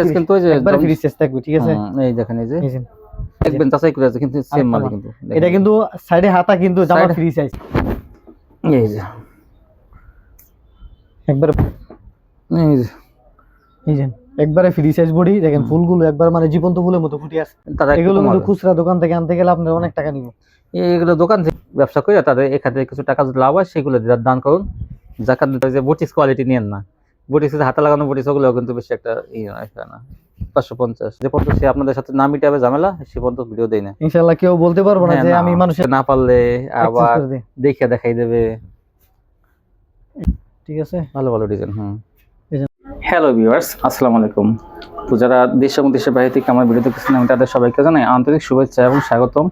Size কিন্তু ওই যে একবারে ফ্রি সাইজ থাকবে ঠিক আছে? এই দেখেন এই যে দেখবেন যাচাই করে আছে কিন্তু সেম মাল। কিন্তু। এটা কিন্তু সাইডে হাতা কিন্তু জামা ফ্রি সাইজ এই যে। একবারে এই যে। এই যে একবারে ফ্রি সাইজ বডি। দেখেন ফুলগুলো একবার মানে জীবন্ত ফুলের মতো ফুটে আছে এগুলো কিন্তু খুচরা দোকান থেকে আনতে গেলে আপনার অনেক টাকা নিব। এইগুলো দোকান থেকে ব্যবসা করে তাদের এখান থেকে কিছু টাকা যদি লাভ হয় সেগুলো দান করুন। জাকাত যে বুটিস কোয়ালিটি নিয়েন না। বুটিস হাতে লাগানো বুটিস ওগুলো কিন্তু বেশি একটা ই নয় না। পাঁচশো পঞ্চাশ। যে পর্যন্ত সে আপনাদের সাথে না মিটাবে ঝামেলা সে পর্যন্ত ভিডিও দেয় না। ইনশাআল্লাহ কেউ বলতে পারব না হ্যাঁ, যে আমি মানুষের না পারলে আবার দেখাই দেবে। ঠিক আছে? ভালো ভালো ডিজাইন হুম। হ্যালো ভিউয়ার্স আসসালামু আলাইকুম। তো যারা দেশ এবং দেশের বাইরে থেকে আমার ভিডিও দেখতেছেন আমি তাদের সবাইকে জানাই আন্তরিক শুভেচ্ছা এবং স্বাগতম।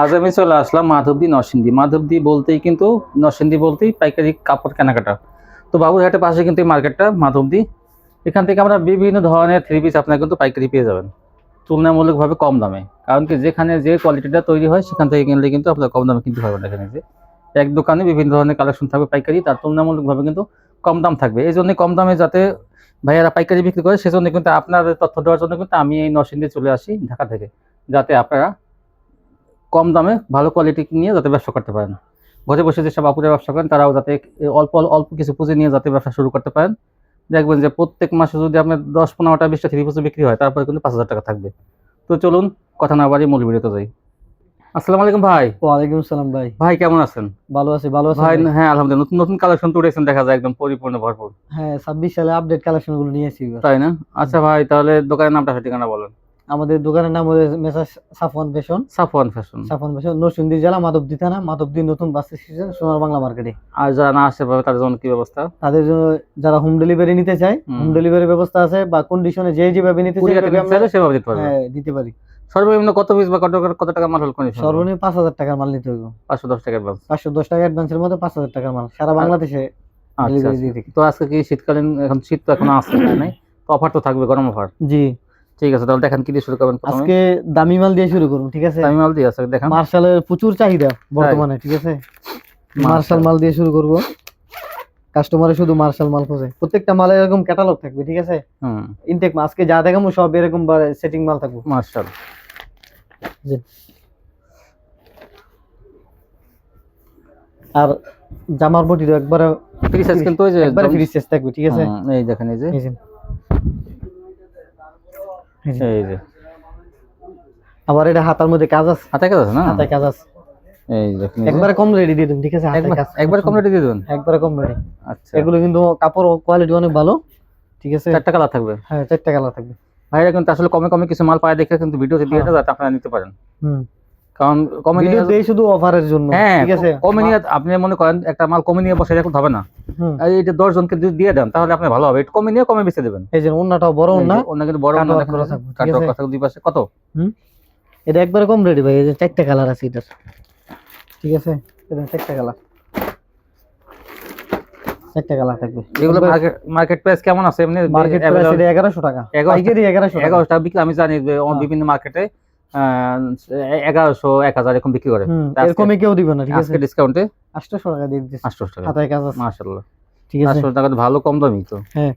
আজ আমি চলে আসলাম মাধবদী নরসিংদী। মাধবদী বলতেই কিন্তু নরসিংদী বলতেই পাইকারি কাপড় কেনাকাটা। তো বাবুরহাটের পাশে কিন্তু এই মার্কেটটা, মাধবদী। এখান থেকে আমরা বিভিন্ন ধরনের থ্রি পিস আপনার কিন্তু পাইকারি পেয়ে যাবেন। তুলনামূলকভাবে কম দামে। কারণ কি, যেখানে যে কোয়ালিটিটা তৈরি হয়, সেখান থেকে কিনলে কিন্তু আপনার কম দামে কিনতে পারবেন এখানে যে। এক দোকানে বিভিন্ন ধরনের কালেকশন থাকবে পাইকারি, তার তুলনামূলকভাবে কিন্তু কম দাম থাকবে। এই জন্য কম দামে যাতে ভাইয়ারা পাইকারি বিক্রি করে, সেজন্য কিন্তু আপনার তথ্য দেওয়ার জন্য কিন্তু আমি এই নরসিংদী চলে আসি ঢাকা থেকে। যাতে আপনারা কম দামে ভালো কোয়ালিটি নিয়ে যাতে ব্যবসা করতে পারেন। ঘরে বসে যেসব আপুরা ব্যবসা করেন তারাও যাতে অল্প অল্প কিছু পুঁজি নিয়ে যাতে ব্যবসা শুরু করতে পারেন। দেখবেন যে প্রত্যেক মাসে যদি আপনার দশ পনেরোটা বিশটা থ্রি পিস বিক্রি হয় তারপরে কিন্তু পাঁচ হাজার টাকা থাকবে। তো চলুন কথা না বাড়ি মূল ভিডিওতে যাই। আসসালামু আলাইকুম ভাই। ওয়ালাইকুম আসসালাম ভাই। ভাই কেমন আছেন? ভালো আছি ভালো আছি ভাই? হ্যাঁ আলহামদুলিল্লাহ। নতুন নতুন কালেকশন তো উঠেছেন দেখা যায় একদম পরিপূর্ণ ভরপুর। হ্যাঁ ছাব্বিশ সালে আপডেট কালেকশনগুলো নিয়ে আসি তাই না? আচ্ছা ভাই তাহলে দোকানের নামটা ঠিকানা বলেন। আমাদের দোকানের নাম messrs Safwan fashion. Safwan fashion. Safwan fashion Narsingdi জেলা মাধবদী থানা। মাধবদী নতুন বাস স্টেশন সোনার বাংলা মার্কেটে। আর যারা না আসতে পারবে তাদের জন্য কি ব্যবস্থা? তাদের জন্য যারা হোম ডেলিভারি নিতে চায় হোম। ডেলিভারি ব্যবস্থা আছে বা কন্ডিশনে যে যেভাবে নিতে চায় সেভাবে দিতে পারবে। হ্যাঁ দিতে পারি। সর্বনিম্ন কত পিস বা কত কত টাকা মাল হল কন্ডিশন সর্বনিম্ন পাঁচ হাজার টাকার মাল নিতে হবে পাঁচশো দশ টাকা অ্যাডভান্স পাঁচশো দশ টাকা অ্যাডভান্সের মধ্যে পাঁচ হাজার টাকার মাল। সারা বাংলাদেশে আচ্ছা আচ্ছা। তো আজকে কি শীতকালীন এখন শীত তো এখন আসছে নাই? তো অফার তো থাকবে গরম অফার জি। ঠিক আছে তাহলে দেখেন কি দিয়ে শুরু করবেন আজকে দামি মাল দিয়ে শুরু করুন ঠিক আছে? আমি মাল দিয়ে আছে দেখেন। মার্শালের প্রচুর চাহিদা বর্তমানে ঠিক আছে? মার্শাল। মাল দিয়ে শুরু করব। কাস্টমারে শুধু মার্শাল মাল খোঁজে। প্রত্যেকটা মালে এরকম ক্যাটালগ থাকবে ঠিক আছে? হুম। ইনটেক আজকে যা দেখাবো সব এরকম সেটিং মাল থাকবে। মার্শাল। জি। আর জামার বটি একবারে ফ্রি সাইজ কিন্তু ওই যে একবারে ফ্রি সাইজ থাকবে ঠিক আছে? এই দেখেন এই যে। এই যে। আবার এটা হাতার মধ্যে কাজ আছে। হাতে কাজ আছে না? হাতে কাজ আছে। এই দেখুন একবারে কম রেডি দিয়ে দিন ঠিক আছে? হাতে কাজ একবার রেডি দিয়ে দিন? একবারে কম রেডি আচ্ছা। এগুলো কিন্তু কাপড় কোয়ালিটি অনেক ভালো ঠিক আছে? চারটা কালার থাকবে? হ্যাঁ চারটা কালার থাকবে। ভাইরা কিন্তু আসলে কমে কমে কিছু মাল পায় দেখে কিন্তু ভিডিওতে দিয়ে হ্যাঁ। যাতে আপনারা নিতে পারেন। হুম। কারণ কমে নিয়ে দেই শুধু অফারের জন্য হ্যাঁ ঠিক আছে? আপনি মনে করেন একটা মাল কমে নিয়ে বসে রাখুন হবে না। আর এইটা জনকে যদি দিয়ে দেন তাহলে আপনি ভালো হবে। কমে বেঁচে দেবেন। এই যে অন্যটাও বড় কিন্তু বড় থাকবে দুই পাশে কত? এটা একবারে কম রেডি ভাই এই যে চারটা কালার আছে এটার। ঠিক আছে? এটা চারটা কালার চারটা কালার থাকবে। এগুলো মার্কেট মার্কেট প্রাইস কেমন আছে? এমনি মার্কেট প্রাইস এটা টাকা। পাইকারি টাকা। এগারোশো টাকা বিক্রি আমি জানি হ্যাঁ। বিভিন্ন মার্কেটে এগারোশো এক হাজার এরকম বিক্রি করে। কমে কেউ দিবে না ঠিক আছে? ডিসকাউন্টে আটশোশো টাকা দিয়ে দিচ্ছে আটশো টাকা। এক কাজ আছে। মাশাল্লাহ ঠিক আছে। আটশো টাকা ভালো কম দামি তো। হ্যাঁ।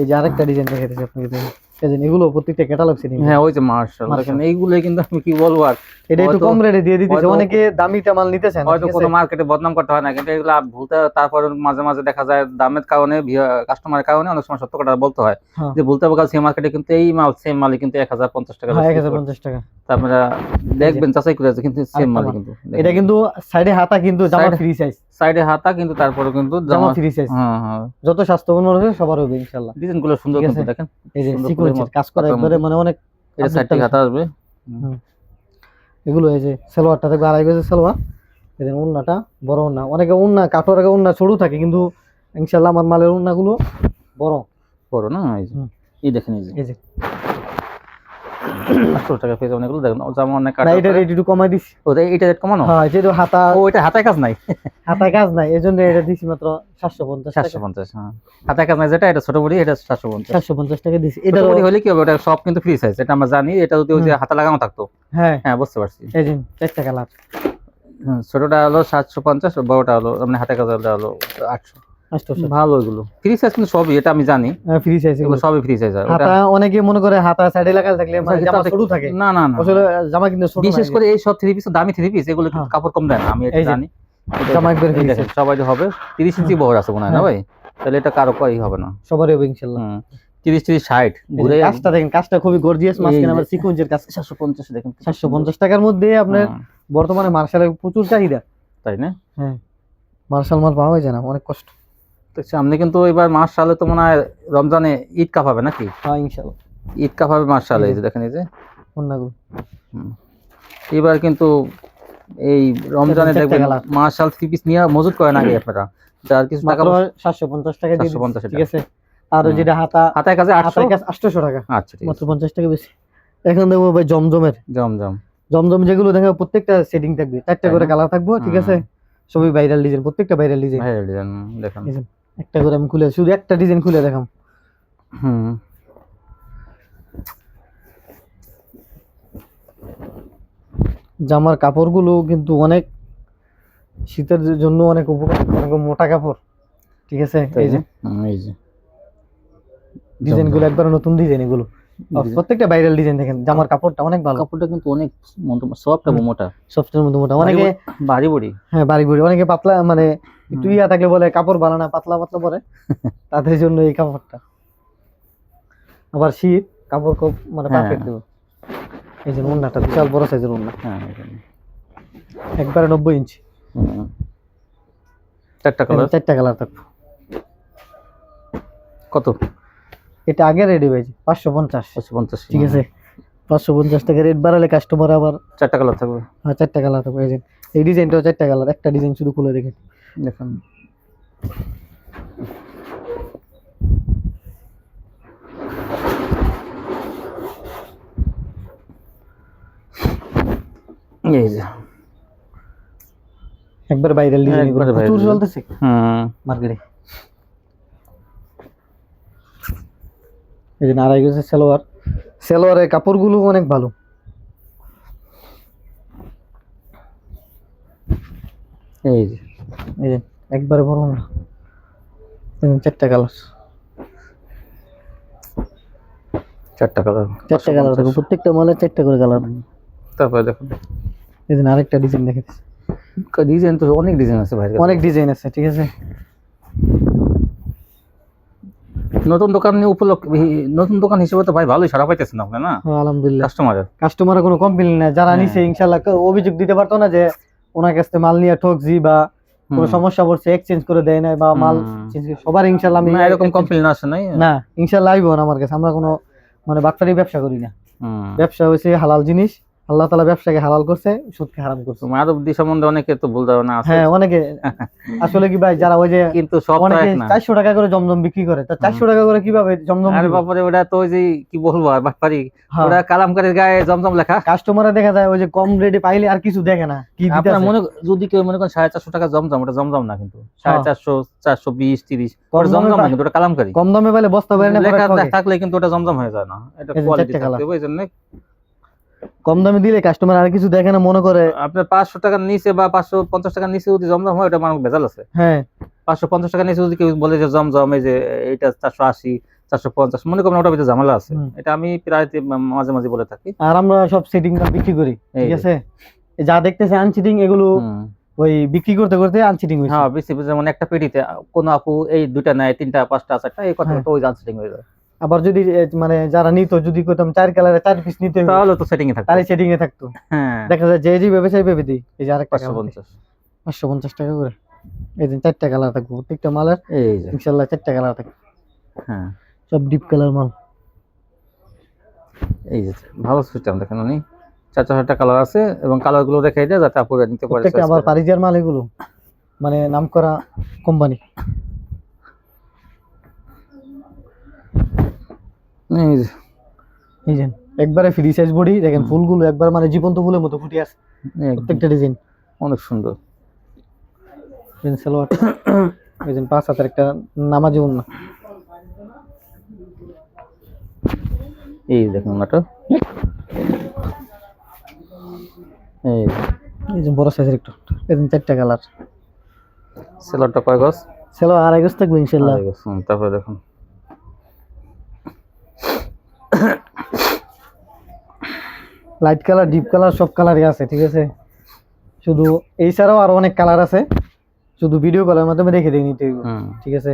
এই যে আরেকটা ডিজাইন দেখাইতেছি আপনাকে দেখুন। এগুলো প্রত্যেকটা ক্যাটালগ সেটিং হ্যাঁ ওই যে মার্শাল। দেখেন এইগুলোই কিন্তু আমি কি বলব আর? এটা একটু কম রেটে দিয়ে দিতেছে। অনেকে দামিটা মাল নিতেছেন হয়তো কোনো মার্কেটে বদনাম করতে হয় না কিন্তু এগুলো ভুলতে তারপরে মাঝে মাঝে দেখা যায় দামের কারণে কাস্টমারের কারণে অনেক সময় সত্য কথা বলতে হয়। হ্যাঁ। যে ভুলতে হবে সেই মার্কেটে কিন্তু এই মাল সেম মালই কিন্তু এক হাজার পঞ্চাশ টাকা হ্যাঁ এক হাজার পঞ্চাশ টাকা। তা আপনারা দেখবেন যাচাই করে কিন্তু সেম মাল। কিন্তু। এটা কিন্তু সাইডে হাতা কিন্তু জামা ফ্রি সাইজ সাইডে হাতা কিন্তু তারপরে কিন্তু জামা ফ্রি সাইজ হ্যাঁ হ্যাঁ। যত স্বাস্থ্যবান হবে সবার হবে ইনশাআল্লাহ। ডিজাইনগুলো সুন্দর কিন্তু দেখেন। এই যে কাজ করা একবারে মানে অনেক সাইড হাতা আসবে। এগুলো এই যে সালোয়ারটা থাকবে আড়াই গজের সালোয়ার। যে উন্নাটা বড় উন্না। অনেকে উন্না কাটোর আগে উন্না ছোট থাকে কিন্তু ইনশাআল্লাহ আমার মালের উন্নাগুলো বড়। বড় না এই যে। এই দেখেন এই যে। এই যে। টাকা দেখেন জামা অনেক না এটা রেট একটু কমাই দিছি। এটা রেট কমানো? হ্যাঁ যেহেতু হাতা ও এটা হাতায় কাজ নাই? হাতায় কাজ নাই এই জন্য এটা দিছি মাত্র সাতশো পঞ্চাশ সাতশো পঞ্চাশ হ্যাঁ। হাতায় কাজ নাই যেটা এটা ছোট বড়ি এটা সাতশো পঞ্চাশ। সাতশো পঞ্চাশ টাকা দিছি। এটা এটা বড়ি হলে কি হবে ওটা সব কিন্তু ফ্রি সাইজ এটা আমরা জানি এটা যদি ওই যে হাতা লাগানো থাকতো। হ্যাঁ। হ্যাঁ বুঝতে পারছি। এই যে চারটা কালার। হুম, ছোটটা হলো সাতশো পঞ্চাশ বড়টা হলো মানে হাতে কাজ হলো আটশো। ভালো এগুলো। ফ্রি সাইজ কিন্তু সবই এটা আমি জানি। ফ্রি সাইজ এগুলো। সবই ফ্রি সাইজ হয়। হাতা অনেকে মনে করে হাতা সাইডে লাগা থাকলে মানে জামা ছোট থাকে। না না না আসলে জামা কিন্তু ছোট বিশেষ করে এই সব থ্রি পিস দামি থ্রি পিস এগুলো একটু হ্যাঁ। কাপড় কম দেয় না আমি এটা জানি। জামা একবারে এই free সবাই হবে তিরিশ ইঞ্চি বহর আছে মনে হয় না হ্যাঁ। ভাই? তাহলে এটা কারও কই হবে না। সবারই হবে ইনশাআল্লাহ ঘুরে কাজটা দেখেন কাজটা খুবই গর্জিয়াস মাঝখানে আবার সিকোয়েন্সের কাজ। দেখেন। টাকার মধ্যে আপনার বর্তমানে মার্শালের প্রচুর চাহিদা। তাই না? হ্যাঁ। মার্শাল মাল পাওয়া যায় না অনেক কষ্ট। তো সামনে কিন্তু এবার মাস সালে তো মনে হয় রমজানে ঈদ কাপ হবে নাকি? হ্যাঁ ইনশাআল্লাহ। ঈদ কাপ হবে মাস সালে এই যে দেখেন এই যে। এবার কিন্তু এই রমজানে দেখবেন। মার্শাল থ্রি পিস নিয়ে মজুত করেন আগে আপনারা। যার কিছু টাকা মাত্র সাতশো পঞ্চাশ টাকা দিয়ে 750 ঠিক আছে? আর যেটা হাতা হাতায় কাছে আটশো? হাতার কাজ টাকা। আচ্ছা ঠিক মাত্র টাকা বেশি। এখন দেখব ভাই জমজমের। জম জম জমজম যেগুলো দেখো প্রত্যেকটা সেটিং থাকবে। চারটা করে? কালার থাকব ঠিক আছে? সবই ভাইরাল ডিজাইন প্রত্যেকটা ভাইরাল ডিজাইন ভাই ডিজাইন দেখেন। একটা করে আমি খুলে শুধু একটা ডিজাইন খুলে দেখাম। হুম। জামার কাপড়গুলো কিন্তু অনেক শীতের জন্য অনেক উপকার অনেক মোটা কাপড় ঠিক আছে? এই যে? এই যে। ডিজাইনগুলো একবার নতুন ডিজাইন এগুলো। প্রত্যেকটা ভাইরাল ডিজাইন দেখেন জামার কাপড়টা অনেক ভালো। কাপড়টা কিন্তু অনেক সফট এবং মোটা। সফটের মধ্যে মোটা। অনেকে ভারী বড়ি হ্যাঁ বাড়ি বুড়ি অনেকে পাতলা মানে একটু ইয়া থাকলে বলে কাপড় ভালো না পাতলা পাতলা পরে। তাদের জন্য এই কাপড়টা। আবার শীত কাপড় খুব মানে হ্যাঁ। পারফেক্ট দেবো। এই যে মুন্নাটা বিশাল বড় সাইজের মুন্না হ্যাঁ একবারে নব্বই ইঞ্চি। চারটা কালার চারটা কালার থাকবে। কত? এটা আগে রেডি হয়েছে পাঁচশো পঞ্চাশ। পাঁচশো পঞ্চাশ। ঠিক আছে? পাঁচশো পঞ্চাশ টাকা রেট বাড়ালে কাস্টমার আবার চারটা কালার থাকবে। হ্যাঁ, চারটা কালার থাকবে। এই এই ডিজাইনটাও চারটা কালার একটা ডিজাইন শুধু খুলে দেখেন। দেখুন। এই যে। একবার ভাইরাল ডিজাইন প্রচুর চলতেছে। হুম। মার্কেটে এই যে আড়াই গেছে সালোয়ার। সালোয়ারের কাপড়গুলো অনেক ভালো। এই যে এই যে একবারে বড় না। চারটা কালার। চারটা কালার। চারটা কালার থাকবে প্রত্যেকটা মালের চারটা করে কালার। তারপরে দেখুন। এই যে আরেকটা ডিজাইন দেখে ডিজাইন তো অনেক ডিজাইন আছে ভাই। অনেক ডিজাইন আছে ঠিক আছে? নতুন দোকান নিয়ে উপলক্ষ নতুন দোকান হিসেবে তো ভাই ভালোই সারা পাইতেছেন আপনি না? হ্যাঁ, আলহামদুলিল্লাহ। কাস্টমারের কাস্টমারের কোনো কমপ্লেন নাই। যারা হ্যাঁ। নিছে ইনশাল্লাহ কেউ অভিযোগ দিতে পারতো না যে ওনার কাছে মাল নিয়ে ঠকছি বা কোনো সমস্যা পড়ছে এক্সচেঞ্জ করে দেয় নাই বা মাল সবার ইনশাল্লাহ আমি না এরকম কমপ্লেন আসে নাই? না ইনশাল্লাহ আইবো না আমার কাছে। আমরা কোনো মানে বাটপারি ব্যবসা করি না। ব্যবসা হয়েছে হালাল জিনিস। আল্লাহ তালা ব্যবসাকে হালাল করছে সুদকে হারাম করছে। মাধব দি সম্বন্ধে অনেকে তো ভুল ধারণা আছে। হ্যাঁ অনেকে আসলে কি ভাই যারা ওই যে কিন্তু সব অনেকে এক না। চারশো টাকা করে জমজম বিক্রি করে তা চারশো টাকা করে কীভাবে জমজম আরে বাবারে ওটা তো ওই যে কি বলব আর বাটপারি। হ্যাঁ। ওরা কালামকারীর গায়ে জমজম লেখা। কাস্টমারে দেখা যায় ওই যে কম রেটে পাইলে আর কিছু দেখে না কি দিতে আপনার মনে যদি কেউ মনে করেন সাড়ে চারশো টাকা জমজম ওটা জমজম না কিন্তু। সাড়ে হ্যাঁ। চারশো চারশো বিশ তিরিশ কম ওটা জমজম না কিন্তু ওটা কালামকারী। কম দামে পাইলে বস্তা বাইরে না লেখা থাকলে কিন্তু ওটা জমজম হয়ে যায় না। এটা কোয়ালিটি থাকতে হবে কম দামে দিলে কাস্টমার আর কিছু দেখে না মনে করে আপনার পাঁচশো টাকার নিচে বা পাঁচশো পঞ্চাশ টাকার নিচে যদি জমজম হয় ওটা মানুষ ভেজাল আছে। হ্যাঁ। পাঁচশো পঞ্চাশ টাকার নিচে যদি কেউ বলে যে জমজম এই যে এটা চারশো আশি চারশো পঞ্চাশ মনে করেন ওটার ভিতরে ঝামেলা আছে। এটা আমি প্রায় মাঝে মাঝে বলে থাকি। আর আমরা সব সেটিং বিক্রি করি ঠিক আছে? যা দেখতেছে আনচিটিং এগুলো ওই বিক্রি করতে করতে আনচিটিং হয়েছে। হ্যাঁ বেশি যেমন একটা পেটিতে কোন আপু এই দুটা নেয় তিনটা পাঁচটা চারটা এই কথা হ্যাঁ। ওই আনসেটিং হয়ে যায়। আবার যদি মানে যারা নিত যদি কইতাম চার কালারে চার পিস নিতে তাহলে তো সেটিং এ থাকবে তাহলে সেটিং এ থাকতো। হ্যাঁ। দেখা যায় যে যে ব্যবসায়ী ভেবে দিই এই যে আরেকটা পাঁচশো পঞ্চাশ। পাঁচশো পঞ্চাশ টাকা করে। এই যে চারটা কালার থাকবে প্রত্যেকটা মালের এই যে। ইনশাল্লাহ চারটা কালার থাকবে। হ্যাঁ। সব ডিপ কালার মাল। এই যে ভালো সিস্টেম দেখেন উনি। চার চারটা কালার আছে এবং কালারগুলো দেখাই দেয় যাতে আপুরা নিতে পারে আবার। পারিজার মাল এগুলো মানে নাম করা কোম্পানি এই যে, একবারে ফ্রি সাইজ বডি দেখেন ফুলগুলো একবার মানে জীবন্ত ফুলের মতো ফুটে আছে। প্রত্যেকটা ডিজাইন অনেক সুন্দর। সালোয়ার। এই যে পাঁচ হাতের একটা নামাজি উন্না এই দেখুন ওনাটা এই এই যে বড় সাইজের একটু। এই চারটা কালার সেলারটা কয় গজ? চলো আড়াই গজ থাকবে ইনশাল্লাহ তারপরে দেখুন। লাইট কালার ডিপ কালার সব কালারই আছে ঠিক আছে? শুধু এই ছাড়াও আরও অনেক কালার আছে। শুধু ভিডিও কলের মাধ্যমে দেখে দিয়ে নিতে হইব ঠিক আছে?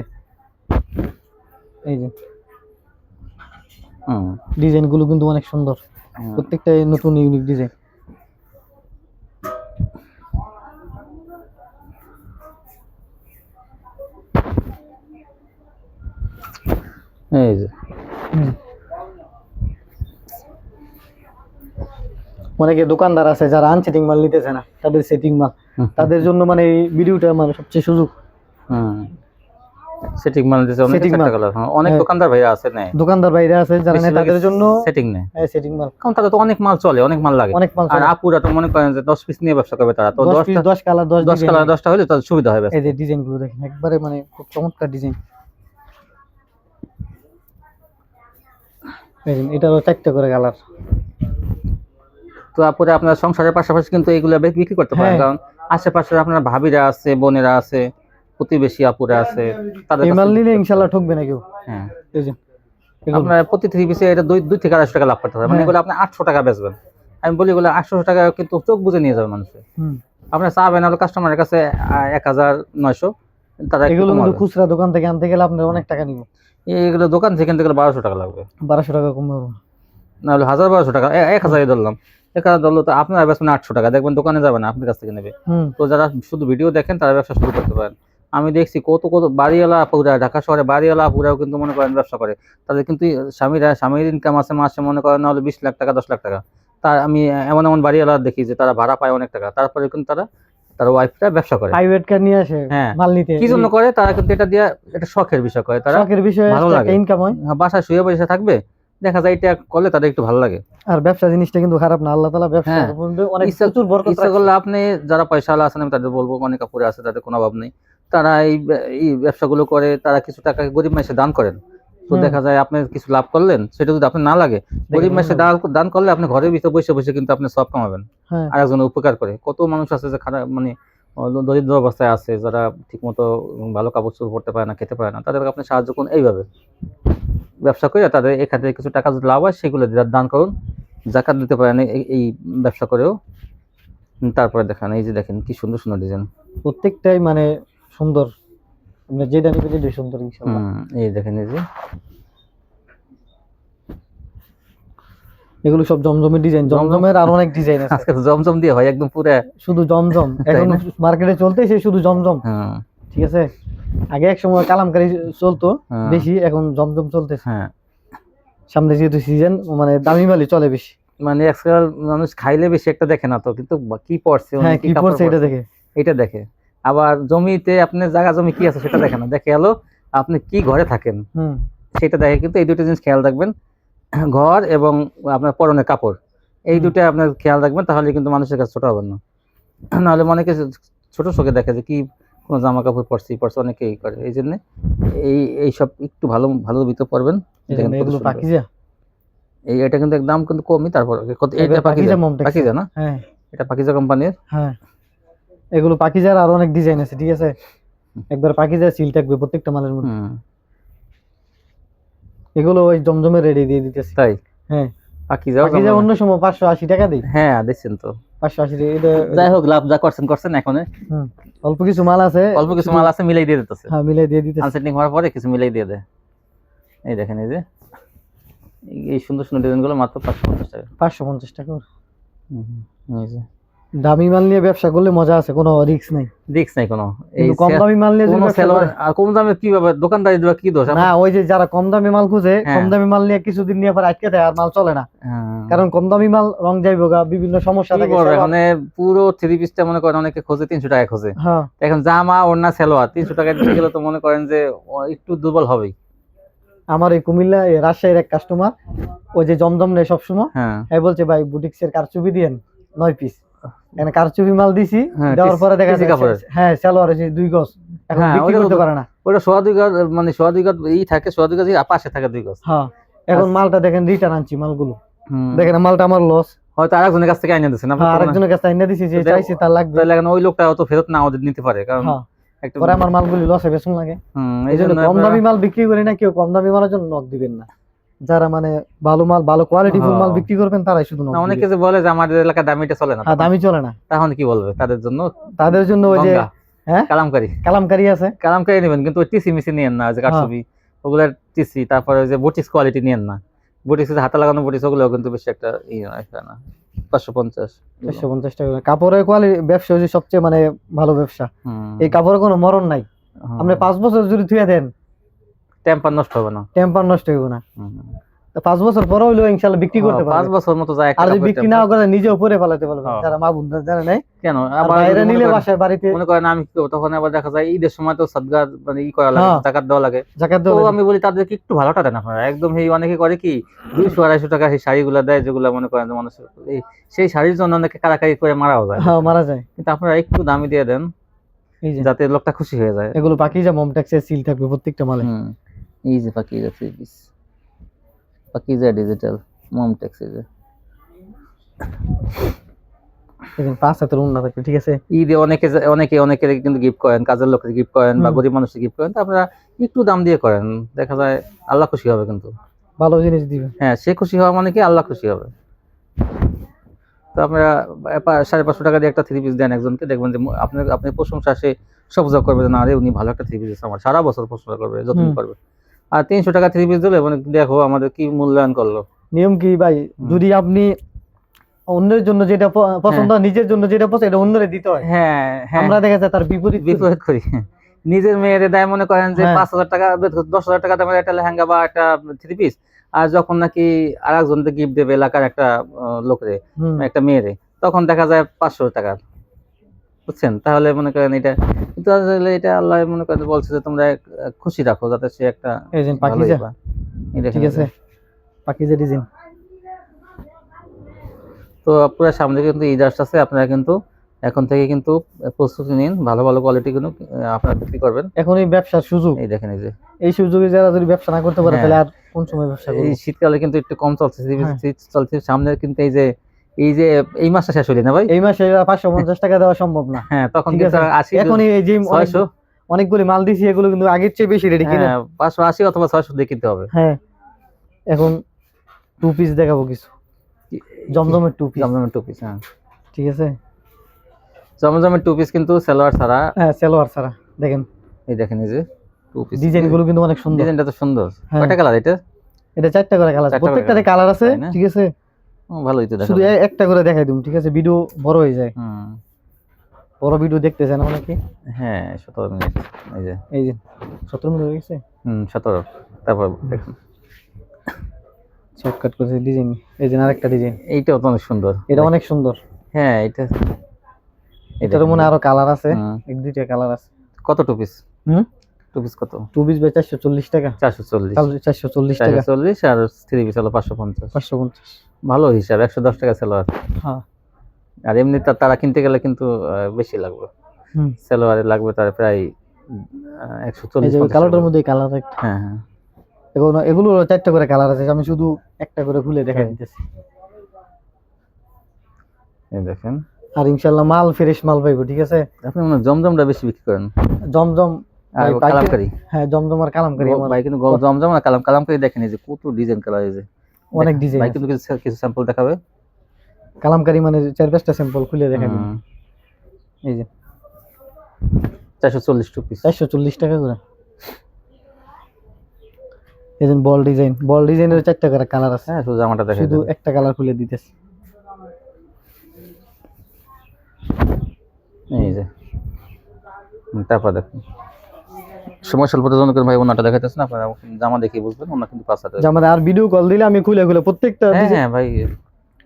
এই যে। হুম। ডিজাইনগুলো কিন্তু অনেক সুন্দর। হুম। প্রত্যেকটাই নতুন ইউনিক ডিজাইন এই যে। অনেকে দোকানদার আছে যারা আনসেটিং মাল নিতেছে না তাদের সেটিং মাল। তাদের জন্য মানে এই ভিডিওটা মানে সবচেয়ে সুযোগ। সেটিং মাল দিতে অনেক Setting মাল। অনেক হ্যাঁ। দোকানদার ভাইরা আছে নেয়। দোকানদার বাইরে আছে যারা নেয় তাদের জন্য সেটিং নেয়। সেটিং মাল। কারণ তাদের তো অনেক মাল চলে অনেক মাল লাগে। অনেক মাল আর আপুরা তো মনে করেন যে দশ পিস নিয়ে ব্যবসা করবে তারা। তো দশ দশটা পিস দশ কালার দশ দশ ডিজাইন কালার দশটা হলে তাদের সুবিধা হবে এই যে ডিজাইনগুলো দেখেন একবারে মানে খুব চমৎকার ডিজাইন এটারও চারটে করে কালার। তো আপুরা আপনার সংসারের পাশাপাশি কিন্তু এগুলো বিক্রি করতে পারেন। হ্যাঁ। কারণ আশেপাশে আপনার ভাবিরা আছে বোনেরা আছে প্রতিবেশী আপুরা আছে তাদের মাল নিলে ইনশাল্লাহ ঠকবে না কেউ। হ্যাঁ। এই যে আপনার প্রতি থ্রি পিসে এটা দুই দুই থেকে আড়াইশো টাকা লাভ করতে পারবেন মানে হ্যাঁ। এগুলো আপনি আটশো টাকা বেচবেন। আমি বলি এগুলো আটশো টাকা কিন্তু চোখ বুঝে নিয়ে যাবে মানুষে। হুম। আপনার চাবেন হলো কাস্টমারের কাছে এক হাজার নয়শো তারা এগুলো কিন্তু খুচরা দোকান থেকে আনতে গেলে আপনার অনেক টাকা নিব। এগুলো দোকান থেকে কিনতে গেলে বারোশো টাকা লাগবে। বারোশো টাকা কমবে নাহলে হাজার বারোশো টাকা। এক হাজারই ধরলাম। ধরলো তো আপনার বেচবেন আটশো টাকা দেখবেন দোকানে যাবেন আপনার কাছ থেকে নেবে। তো যারা শুধু ভিডিও দেখেন তারা ব্যবসা শুরু করতে পারেন। আমি দেখছি কত কত বাড়িওয়ালা আপুরা ঢাকা শহরে বাড়িওয়ালা আপুরাও কিন্তু মনে করেন ব্যবসা করে। তাদের কিন্তু স্বামীরা স্বামীর ইনকাম আছে মাসে মনে করেন নাহলে বিশ লাখ টাকা দশ লাখ টাকা। তার আমি এমন এমন বাড়িওয়ালা দেখি যে তারা ভাড়া পায় অনেক টাকা। তারপরে কিন্তু তারা তার ওয়াইফটা ব্যবসা করে। প্রাইভেট কার নিয়ে আসে হ্যাঁ। মাল নিতে। কি জন্য করে? তারা কিন্তু এটা দিয়ে এটা শখের বিষয় করে। তারা শখের বিষয়ে ভালো লাগে। ইনকাম হয় বাসায় শুয়ে বসে থাকবে দেখা যায় এটা করলে তাদের একটু ভালো লাগে। আর ব্যবসা জিনিসটা কিন্তু খারাপ না আল্লাহ তালা ব্যবসা হ্যাঁ। অনেক ইচ্ছা- প্রচুর বরকত ইচ্ছা করলে আপনি যারা পয়সাওয়ালা আছেন আমি তাদের বলব অনেক কাপড়ে আছে তাদের কোনো অভাব নেই। তারা এই ব্যবসাগুলো করে তারা কিছু টাকা গরিব মাসে দান করেন। তো দেখা যায় আপনি কিছু লাভ করলেন সেটা যদি আপনার না লাগে গরিব মাসে দান করলে আপনি ঘরের ভিতরে বসে বসে কিন্তু আপনি সব কামাবেন। হ্যাঁ। আর একজনের উপকার করে। কত মানুষ আছে যে খারাপ মানে দরিদ্র অবস্থায় আছে যারা ঠিকমতো ভালো কাপড় চোপড় পরতে পারে না খেতে পারে না তাদেরকে আপনি সাহায্য করুন এইভাবে। ব্যবসা করে তাদের এখান থেকে কিছু টাকা যদি লাভ হয় সেগুলো দান করুন জাকাত দিতে পারেন এই- ব্যবসা করেও। তারপরে দেখেন এই যে দেখেন কি সুন্দর সুন্দর ডিজাইন প্রত্যেকটাই মানে সুন্দর। আপনি যেটা নিবেন যেটাই সুন্দর ইনশাল্লাহ। এই দেখেন এই যে। এগুলো সব জমজমের ডিজাইন জমজমের আর অনেক ডিজাইন আছে। আজকে তো জমজম দিয়ে হয় একদম পুরো শুধু জমজম। এখন? মার্কেটে চলতেছে শুধু জমজম। হ্যাঁ। ঠিক আছে? আগে এক সময় কালামকারি চলতো হ্যাঁ। বেশি এখন জমজম চলতেছে। হ্যাঁ। সামনে যেহেতু সিজন মানে দামি মালই চলে বেশি। মানে আজকাল মানুষ খাইলে বেশি একটা দেখে না তো কিন্তু কি পড়ছে হ্যাঁ কি পড়ছে এটা দেখে। এটা দেখে। আবার জমিতে আপনি জায়গা জমি কি আছে সেটা দেখে না। দেখে এলো আপনি কি ঘরে থাকেন? সেটা দেখে কিন্তু এই দুটো জিনিস খেয়াল রাখবেন। ঘর এবং আপনার পরনের কাপড়। এই। দুটো আপনার খেয়াল রাখবেন তাহলে কিন্তু মানুষের কাছে ছোট হবেন না। নাহলে অনেকে ছোট চোখে দেখে যে কি কোনো জামা কাপড় পরছি পরছে অনেকেই করে। এই জন্য এই এই সব একটু ভালো ভালো ভিতর পরবেন। এই। পাকিজা। এই এটা কিন্তু একদম কিন্তু কমই তারপর কত এটা পাকিজা। পাকিজা না? হ্যাঁ। এটা পাকিজা কোম্পানির? হ্যাঁ। এগুলো পাকিজার আর অনেক ডিজাইন আছে ঠিক আছে? একবার পাকিজার সিল থাকবে প্রত্যেকটা মালের মধ্যে। এগুলো ওই জমজমে রেডি দিয়ে দিতেছি। তাই? হ্যাঁ। পাকিজা পাকিজা অন্য সময় পাঁচশো আশি টাকা দিই। হ্যাঁ দেখছেন তো। পাঁচশো আশি টাকা এটা যাই হোক লাভ যা করছেন করছেন এখন অল্প কিছু মাল আছে। অল্প কিছু মাল আছে মিলাই দিয়ে দিতেছে। হ্যাঁ মিলাই দিয়ে দিতেছে। আনসেটিং হওয়ার পরে কিছু মিলাই দিয়ে দেয়। এই দেখেন এই যে। এই- সুন্দর সুন্দর ডিজাইনগুলো মাত্র পাঁচশো পঞ্চাশ টাকা। পাঁচশো পঞ্চাশ টাকা করে। হুম, হুম, এই যে। দামি মাল নিয়ে ব্যবসা করলে মজা আছে কোনো রিস্ক নাই। দেখছ নাই কোনো। এই কম দামি মাল নিয়ে কোনো সেলর আর কম দামে কি ব্যাপার দোকানদারি দেওয়া কি দোষ? না ওই যে যারা কম দামি মাল খুঁজে হ্যাঁ। কম দামি মাল নিয়ে কিছুদিন নিয়ে পরে আটকে দেয় আর মাল চলে না। হ্যাঁ। কারণ কম দামি মাল রং যাইব গা বিভিন্ন সমস্যা থাকে মানে পুরো থ্রি পিসটা মনে করেন অনেকে খোঁজে তিনশো টাকা খোঁজে। হ্যাঁ। এখন জামা ওড়না সেলোয়ার তিনশো টাকা দিতে গেলে তো মনে করেন যে একটু দুর্বল হবেই। আমার এই কুমিল্লা রাজশাহীর এক কাস্টমার ওই যে জমজম নেই সবসময় হ্যাঁ। হ্যাঁ বলছে ভাই বুটিক্সের কারচুপি দিয়েন নয় পিস এখানে কারচুপি মাল দিছি হ্যাঁ, দেওয়ার পরে দেখা কাপড়ের। হ্যাঁ সালোয়ার আছে দুই গজ। এখন হ্যাঁ, বিক্রি করতে পারে না। ওটা সোয়া দুই গজ মানে সোয়া দুই গজ ই থাকে সোয়া দুই গজ পাশে থাকে দুই গজ। হ্যাঁ এখন আচ্ছা। মালটা দেখেন রিটার্ন আনছি মালগুলো। দেখেন মালটা আমার লস হয়তো আরেকজনের কাছ থেকে আইনে দিচ্ছেন হ্যাঁ আরেকজনের কাছে এনে দিছি যে চাইছি তার লাগবে। তাহলে এখন ওই লোকটা হয়তো ফেরত না আমাদের নিতে পারে কারণ পরে আমার মালগুলি লসে বেসুন লাগে। হুম, এই জন্য কম দামি মাল বিক্রি করি না কেউ কম দামি মালের জন্য নক দিবেন না। যারা মানে ভালো মাল ভালো কোয়ালিটি ফুল মাল হ্যাঁ। বিক্রি করবেন তারাই শুধু না, অনেকে যে বলে যে আমাদের এলাকায় দামিটা চলে না হ্যাঁ দামি চলে না। তখন কি বলবে? তাদের জন্য তাদের জন্য ওই যে হ্যাঁ? কালামকারী। কালামকারি আছে। কালামকারী নেবেন কিন্তু ওই টিসি মিসি নিয়েন না যে কারচুপি ওগুলার টিসি তারপরে ওই যে বুটিস কোয়ালিটি নিয়েন না। বুটিস হাতে লাগানো বুটিস ওগুলো কিন্তু বেশি একটা ইয়ে না। পাঁচশো পঞ্চাশ। চারশো পঞ্চাশ টাকা। কাপড়ের কোয়ালিটি ব্যবসা হচ্ছে সবচেয়ে মানে ভালো ব্যবসা। এই কাপড়ের কোনো মরণ নাই। আপনি পাঁচ বছর যদি ধুয়ে দেন টেম্পার নষ্ট হবে না। টেম্পার নষ্ট হইব না। পাঁচ বছর পরে হইলেও ইনশাল্লাহ বিক্রি করতে হ্যাঁ, পাঁচ বছর মতো যায় আর যদি বিক্রি না করে নিজেও পরে ফেলাতে পারবে। যারা মা বোনরা জানে নাই। কেন? আবার বাইরে নিলে বাসায় বাড়িতে মনে করেন আমি কি তখন আবার দেখা যায় ঈদের সময় তো সদগা মানে ই করা লাগে। জাকাত দেওয়া লাগে। জাকাত তো দেওয়া আমি বলি তাদেরকে একটু ভালোটা দেন আপনারা। একদম এই অনেকে করে কি দুইশো আড়াইশো টাকা সেই শাড়িগুলো দেয় যেগুলো মনে করেন যে মানুষের এই সেই শাড়ির জন্য অনেকে কারাকারি করে মারাও যায়। হ্যাঁ মারা যায়। কিন্তু আপনারা একটু দামি দিয়ে দেন এই যে। যাতে লোকটা খুশি হয়ে যায়। এগুলো পাকিজা মমটেক্সের সিল থাকবে প্রত্যেকটা মালে। এই যে Pakiza three piece Pakiza digital মম ট্যাক্স এই যে দেখেন পাঁচ হাতের উন্নত থাকবে ঠিক আছে? ঈদে অনেকে অনেকে অনেকে কিন্তু গিফট করেন কাজের লোকের গিফট করেন বা গরিব মানুষের গিফট করেন তো আপনারা একটু দাম দিয়ে করেন। দেখা যায় আল্লাহ খুশি হবে কিন্তু। ভালো জিনিস দিবে। হ্যাঁ সে খুশি হওয়া মানে কি আল্লাহ খুশি হবে। তো আপনারা সাড়ে পাঁচশো টাকা দিয়ে একটা থ্রি পিস দেন একজনকে দেখবেন যে আপনার আপনি প্রশংসা সে সবজা করবে না রে উনি ভালো একটা থ্রি পিস আমার। সারা বছর প্রশংসা করবে হুম। করবে। আর তিনশো টাকা থ্রি পিস দিলে মানে দেখো আমাদের কি মূল্যায়ন করল। নিয়ম কি ভাই? যদি আপনি অন্যের জন্য যেটা পছন্দ নিজের জন্য যেটা পছন্দ এটা অন্যরে দিতে হয়। হ্যাঁ হ্যাঁ। আমরা দেখা যায় তার বিপরীত বিপরীত করি। নিজের মেয়েদের দায় মনে করেন যে হ্যাঁ। পাঁচ হাজার টাকা দশ হাজার টাকা দামের একটা লেহেঙ্গা বা একটা থ্রি পিস আর যখন নাকি আর একজনকে গিফট দেবে এলাকার একটা লোকরে একটা মেয়েরে তখন দেখা যায় পাঁচশো টাকা। বুঝছেন? তাহলে মনে করেন এটা কিন্তু আসলে এটা আল্লাহ মনে করেন বলছে যে তোমরা খুশি রাখো যাতে সে একটা ভালো পাকিজা ঠিক আছে। পাকিজা ডিজাইন। তো পুরো সামনে কিন্তু ঈদ আসতেছে আপনারা কিন্তু এখন থেকে কিন্তু প্রস্তুতি নিন ভালো ভালো কোয়ালিটি কিন্তু আপনারা বিক্রি করবেন। এখন এই ব্যবসার সুযোগ। এই দেখেন এই যে। এই সুযোগে যারা যদি ব্যবসা না করতে পারে হ্যাঁ। তাহলে আর কোন সময় ব্যবসা করবে? এই শীতকালে কিন্তু একটু কম চলছে হ্যাঁ। শীত চলছে সামনে কিন্তু এই যে এই যে এই মাসটা শেষ হইলে না ভাই? এই মাসে পাঁচশো পঞ্চাশ টাকা দেওয়া সম্ভব না। হ্যাঁ তখন ঠিক আছে। এখন এই যে ছয়শো। অনেকগুলি মাল দিছি এগুলো কিন্তু আগের চেয়ে বেশি রেডি কিনা? হ্যাঁ পাঁচশো আশি অথবা ছয়শো দিয়ে কিনতে হবে। হ্যাঁ। এখন টু পিস দেখাবো কিছু। জমজমের টু পিস জমজমের টু পিস হ্যাঁ। ঠিক আছে? জমজমের টু পিস কিন্তু সালোয়ার ছাড়া হ্যাঁ সালোয়ার ছাড়া। দেখেন। এই দেখেন এই যে টু পিস ডিজাইনগুলো কিন্তু অনেক সুন্দর। ডিজাইনটা তো সুন্দর। হ্যাঁ। কয়টা কালার এটা? এটা চারটা করে কালার করে কালার আছে ঠিক আছে? ভালোই তো শুধু একটা করে দেখাই দিম ঠিক আছে? ভিডিও বড় হয়ে যায়। হুম। বড় ভিডিও দেখতে চান অনেকে? হ্যাঁ সতেরো মিনিট। এই যে। এই যে সতেরো মিনিট হয়ে গেছে? হুম সতেরো। তারপর দেখুন শর্টকাট করেছে ডিজাইন এই যে আরেকটা ডিজাইন এইটাও তো অনেক সুন্দর। এটা অনেক সুন্দর। হ্যাঁ এটা এই এটারও মনে হয় আরও কালার আছে। এক দুইটা কালার আছে। কত টু পিস হুম? টু পিস কত? টু পিস বাই চারশো চল্লিশ টাকা। চারশো চল্লিশ। চারশো চল্লিশ টাকা। চল্লিশ আর থ্রি পিস হলো পাঁচশো পঞ্চাশ। পাঁচশো পঞ্চাশ। ভালো হিসাব একশো দশ টাকা সেলোয়ার হ্যাঁ। আর এমনি তারা কিনতে গেলে কিন্তু বেশি লাগবে। সেলোয়ারে লাগবে তার প্রায় একশো চল্লিশ কালারটার মধ্যে কালার একটা। হ্যাঁ হ্যাঁ। এগুলো এগুলো চারটা করে কালার আছে আমি শুধু একটা করে খুলে দেখাই হ্যাঁ। দিতেছি। এই দেখেন। আর ইনশাল্লাহ মাল ফ্রেশ মাল পাইবো ঠিক আছে? আপনি মনে জমজমটা বেশি বিক্রি করেন। জমজম কালামকারি। হ্যাঁ জমজম কালামকারি ভাই কিন্তু জমজম আর কালাম কালামকারি দেখেন এই যে কত ডিজাইন কালার এই যে অনেক ডিজাইন ভাই কিন্তু কিছু কিছু স্যাম্পল দেখাবে। কালামকারি মানে চার পাঁচটা স্যাম্পল খুলে দেখাই এই যে। চারশো চল্লিশ টু পিস চারশো চল্লিশ টাকা করে। এই বল ডিজাইন বল ডিজাইনের চারটা করে কালার আছে। হ্যাঁ শুধু জামাটা শুধু একটা কালার খুলে দিতেছে। এই যে। তারপর দেখুন সময় স্বল্পতার জন্য ভাই ওনাটা না আপনারা জামা দেখে বুঝবেন ওনা কিন্তু পাঁচ হাজার যে আমাদের আর ভিডিও কল দিলে আমি খুলে খুলে প্রত্যেকটা হ্যাঁ হ্যাঁ ভাই।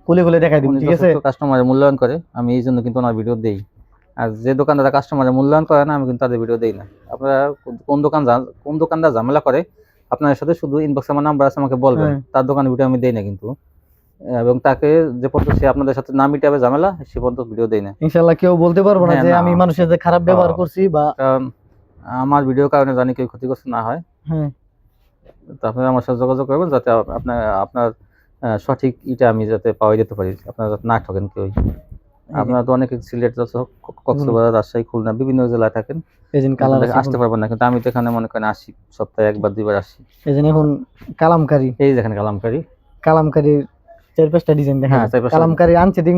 খুলে খুলে দেখাই ঠিক আছে? কাস্টমারের মূল্যায়ন করে আমি এই জন্য কিন্তু ওনার ভিডিও দেই। আর যে দোকানদার কাস্টমারের মূল্যায়ন করে না আমি কিন্তু তাদের ভিডিও দেই না। আপনারা কোন- কোন দোকান কোন দোকানদার ঝামেলা করে আপনার সাথে শুধু ইনবক্স আমার নাম্বার আছে আমাকে বলবেন। হ্যাঁ। তার দোকানের ভিডিও আমি দেই না কিন্তু। এবং তাকে যে পর্যন্ত সে আপনাদের সাথে না মিটাবে ঝামেলা সে পর্যন্ত ভিডিও দেই না। ইনশাল্লাহ কেউ বলতে পারব না হ্যাঁ, যে আমি মানুষের সাথে খারাপ ব্যবহার। করছি বা কারণ আমার ভিডিও কারণে জানি কেউ ক্ষতিগ্রস্ত না হয়। হ্যাঁ তো আপনারা আমার সাথে যোগাযোগ করবেন যাতে আপনার আপনার সঠিক ইটা আমি যাতে পাওয়া যেতে পারি। আপনারা যাতে না ঠকেন কেউ আপনারা তো অনেকে সিলেট কক্সবাজার রাজশাহী খুলনা বিভিন্ন জেলায় থাকেন। যে কালার আসতে পারবেন না কিন্তু আমি তো এখানে মনে করেন আসি সপ্তাহে একবার দুইবার আসি। যে এখন কালামকারি। এই দেখেন কালামকারি। কালামকারির চার পাঁচটা ডিজাইন দেখেন। হ্যাঁ, কালামকারি আনছে আনছি।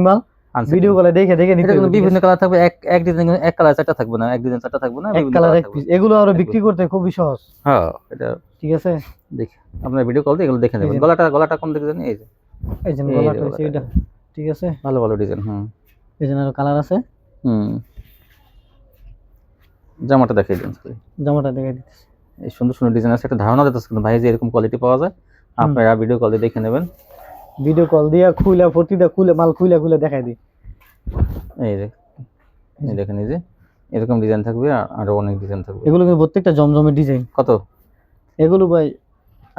ভিডিও কলে দেখে দেখে নিতে বিভিন্ন কালার থাকবে এক এক ডিজাইন এক কালার চারটা থাকবে না এক ডিজাইন চারটা থাকবে না এক কালার এক পিস এগুলো আরও বিক্রি করতে খুবই সহজ। হ্যাঁ এটা ঠিক আছে? দেখি। আপনার ভিডিও কল দিয়ে এগুলো দেখে নেবেন। গলাটা গলাটা কোন দিকে জানি এই যে। এই যে গলাটা গলাটা। হচ্ছে এটা ঠিক আছে? ভালো ভালো ডিজাইন হুম। এই যে আরও কালার আছে। হুম। জামাটা দেখিয়ে দিন জামাটা দেখে দিতেছি। এই সুন্দর সুন্দর ডিজাইন আছে একটা ধারণা দিতেছে কিন্তু ভাই যে এরকম কোয়ালিটি পাওয়া যায় আপনারা ভিডিও কলে দেখে নেবেন। ভিডিও কল দিয়া খুলে প্রতিটা খুলে মাল খুলে খুলে দেখাই দিই। এই যে এই দেখেন এই যে এরকম ডিজাইন থাকবে আর অনেক ডিজাইন থাকবে। এগুলো কিন্তু প্রত্যেকটা জমজমের ডিজাইন কত? এগুলো ভাই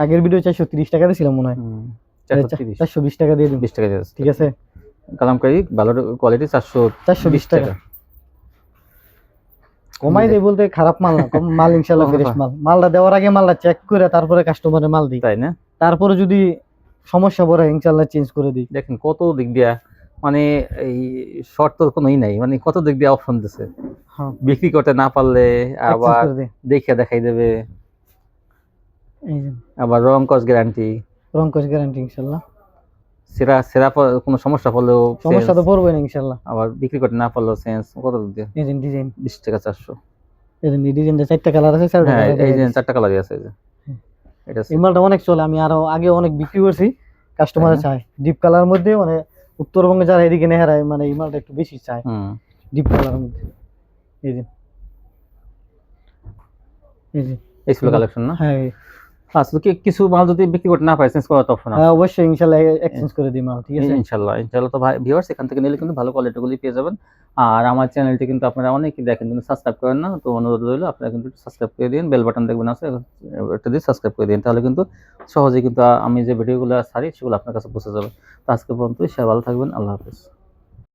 আগের ভিডিও চারশো তিরিশ টাকা দিয়েছিলাম মনে হয়। চারশো বিশ টাকা দিয়ে দিন বিশ টাকা দিয়েছে ঠিক আছে? কালামকারি ভালো কোয়ালিটি চারশো চারশো বিশ টাকা। কমাই দেয় বলতে খারাপ মাল না মাল ইনশাল্লাহ ফ্রেশ মাল। মালটা দেওয়ার আগে মালটা চেক করে তারপরে কাস্টমারে মাল দিই। তাই না? তারপরে যদি সমস্যা পড়ে ইনশাল্লাহ চেঞ্জ করে দিই। দেখেন কত দিক দিয়া মানে এই শর্ট তো কোনোই নাই মানে কত দিক দিয়ে অপশন দিছে। হ্যাঁ। বিক্রি করতে না পারলে আবার দেখে দেখাই দেবে। আবার রং কস গ্যারান্টি রং কোচ গ্যারান্টি ইনশাল্লাহ সেরা সেরা কোনো সমস্যা পড়লেও সমস্যা তো পড়বে না ইনশাল্লাহ আবার বিক্রি করতে না পারলেও চেঞ্জ কত দিক দিয়ে? ডিজাইন বিশ টাকা চারশো। এই ডিজাইনটা চারটা কালার আছে চারটা হ্যাঁ colour এই চারটা কালারই আছে এটা এই মালটা অনেক চলে আমি আরও আগে অনেক বিক্রি করছি কাস্টমার চায়। ডিপ কালার মধ্যে মানে উত্তরবঙ্গে যারা এদিকে নেহারায় মানে এই মালটা একটু বেশি চায়। ডিপ কালার মধ্যে। এই যে। এই ছিল কালেকশন না? হ্যাঁ আচ্ছা কি কিছু মাল যদি বিক্রি করতে না পাই চেঞ্জ করার অপশন আছে। হ্যাঁ অবশ্যই ইনশাল্লাহ এক্সচেঞ্জ করে দিই মাল ঠিক আছে? ইনশাল্লাহ ইনশাল্লাহ তো ভাই ভিউয়ার্স এখান থেকে নিলে কিন্তু ভালো কোয়ালিটিগুলি পেয়ে যাবেন। আর আমার চ্যানেলটি কিন্তু আপনারা অনেকেই দেখেন কিন্তু সাবস্ক্রাইব করেন না তো অনুরোধ রইল আপনারা কিন্তু সাবস্ক্রাইব করে দিন বেল বাটন দেখবেন আছে একটা দিয়ে সাবস্ক্রাইব করে দিন তাহলে কিন্তু সহজেই কিন্তু আমি যে ভিডিওগুলো ছাড়ি সেগুলো আপনার কাছে পৌঁছে যাবে। তো আজকে পর্যন্ত সে ভালো থাকবেন আল্লাহ হাফিজ।